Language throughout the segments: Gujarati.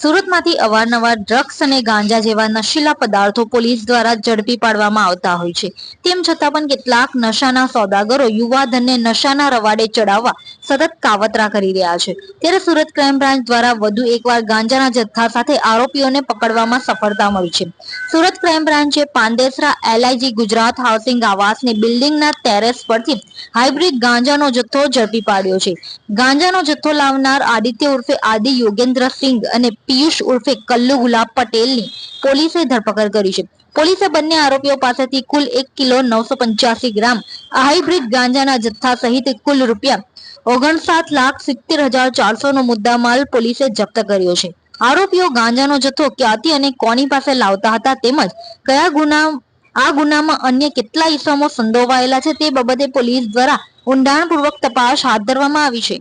સુરતમાંથી અવારનવાર ડ્રગ્સ અને ગાંજા જેવા નશીલા પદાર્થો પોલીસ દ્વારા ઝડપી પાડવામાં આવતા હોય છે. તેમ છતાં પણ કેટલાક નશાના સોદાગરો યુવાધનને નશાના રવાડે ચડાવવા સતત કાવતરા કરી રહ્યા છે. ત્યારે સુરત ક્રાઇમ બ્રાન્ચ દ્વારા વધુ એકવાર ગાંજાના જથ્થા સાથે આરોપીઓને પકડવામાં સફળતા મળી છે. Surat crime બ્રાન્ચે Pandesara L I G Gujarat housing આવાસની બિલ્ડિંગના ટેરેસ પરથી હાઇબ્રિડ ગાંજાનો જથ્થો ઝડપી પાડ્યો છે. ગાંજાનો જથ્થો લાવનાર આદિત્ય ઉર્ફે આદિ યોગેન્દ્ર સિંઘ અને પિયુષ ઉર્ફે કલ્લુ ગુલાબ પટેલની પોલીસે ધરપકડ કરી છે. પોલીસે બંને આરોપીઓ પાસેથી કુલ એક કિલો નવસો પંચ્યાસી ગ્રામ હાઇબ્રિડ ગાંજાના જથ્થા સહિત કુલ રૂપિયા ઓગણસાત લાખ સિત્તેર હજાર ચારસો નો મુદ્દામાલ પોલીસે જપ્ત કર્યો છે. આરોપીઓ ગાંજાનો જથ્થો ક્યાંથી અને કોની પાસે લાવતા હતા તેમજ કયા ગુના, આ ગુનામાં અન્ય કેટલા ઇસમો સંડોવાયેલા છે તે બાબતે પોલીસ દ્વારા ઊંડાણપૂર્વક તપાસ હાથ ધરવામાં આવી છે.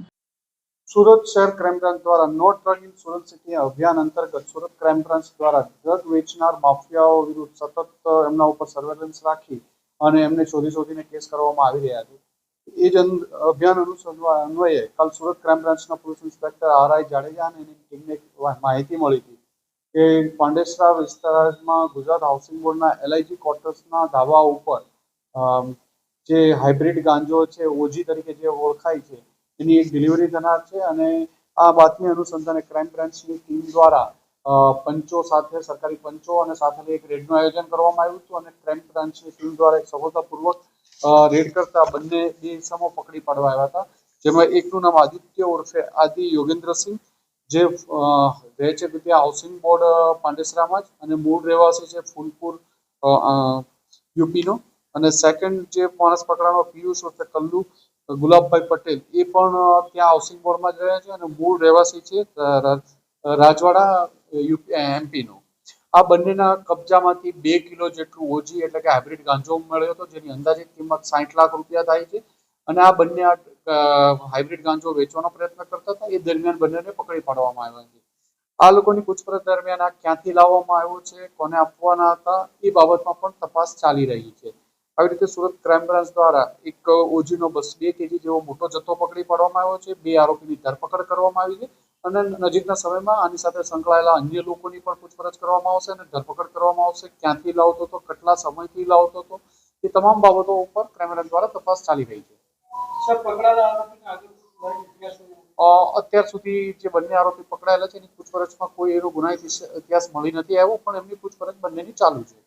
સુરત શહેર ક્રાઇમ બ્રાન્ચ દ્વારા no drug in Surat city અભિયાન અંતર્ગત સુરત ક્રાઇમ બ્રાન્ચ દ્વારા ડ્રગ વેચનાર માફિયાઓ વિરુદ્ધ સતત એમના ઉપર સર્વેલન્સ રાખી અને એમને શોધી શોધીને કેસ કરવામાં આવી રહ્યા છે. એ જ અભિયાન અનુસરવા અન્વયે કાલ સુરત ક્રાઇમ બ્રાન્ચના police inspector R I Jadeja અને એની ટીમને માહિતી મળી હતી કે પાંડેસરા વિસ્તારમાં ગુજરાત હાઉસિંગ બોર્ડના એલઆઈજી ક્વાર્ટર્સના ધાબા ઉપર જે હાઇબ્રિડ ગાંજો છે, ઓજી તરીકે જે ઓળખાય છે એની એક ડિલિવરી થનાર છે અને આ બાતમી અનુસંધાને ક્રાઇમ બ્રાન્ચની ટીમ દ્વારા પંચો સાથે, સરકારી પંચો અને સાથે એક રેડનું આયોજન કરવામાં આવ્યું હતું અને ક્રાઇમ બ્રાન્ચની ટીમ દ્વારા એક સફળતાપૂર્વક રેડ કરતા બંને બે ઇસમો પકડી પાડવા આવ્યા હતા. જેમાં એકનું નામ આદિત્ય ઉર્ફે આદિ યોગેન્દ્રસિંહ જે રહે છે ત્યાં હાઉસિંગ બોર્ડ પાંડેસરામાં જ અને મૂળ રહેવાસી છે ફૂલપુર યુપીનો. અને સેકન્ડ જે માણસ પકડાનો પિયુષ ઉર્ફે કલ્લુ ગુલાબભાઈ પટેલ, એ પણ ત્યાં હાઉસિંગ બોર્ડમાં જ રહ્યા છે અને મૂળ રહેવાસી છે રાજવાડા એમપીનો આ બંનેના કબજામાંથી બે કિલો જેટલું ઓજી એટલે કે હાઇબ્રિડ ગાંજો મળ્યો હતો, જેની અંદાજિત કિંમત સાઠ લાખ રૂપિયા થાય છે અને આ બંને હાઇબ્રિડ ગાંજો વેચવાનો પ્રયત્ન કરતા હતા. એ દરમિયાન બંનેને પકડી પાડવામાં આવ્યા છે. આ લોકોની પૂછપરછ દરમિયાન આ ક્યાંથી લાવવામાં આવ્યો છે, કોને આપવાના હતા, એ બાબતમાં પણ તપાસ ચાલી રહી છે. આવી રીતે સુરત ક્રાઇમ બ્રાન્ચ દ્વારા એક ઓજીનો બસ બે કેજી જેવો મોટો જથ્થો પકડી પાડવામાં આવ્યો છે. બે આરોપીની ધરપકડ કરવામાં આવી છે અને નજીકના સમયમાં આની સાથે સંકળાયેલા અન્ય લોકોની પણ પૂછપરછ કરવામાં આવશે અને ધરપકડ કરવામાં આવશે. ક્યાંથી લાવતો હતો કેટલા સમયથી લાવતો હતો એ તમામ બાબતો ઉપર ક્રાઇમ બ્રાન્ચ દ્વારા તપાસ ચાલી રહી છે. અત્યાર સુધી જે બંને આરોપી પકડાયેલા છે એની પૂછપરછમાં કોઈ એનો ગુનાહિત ઇતિહાસ મળી નથી આવ્યો પણ એમની પૂછપરછ બંનેની ચાલુ છે.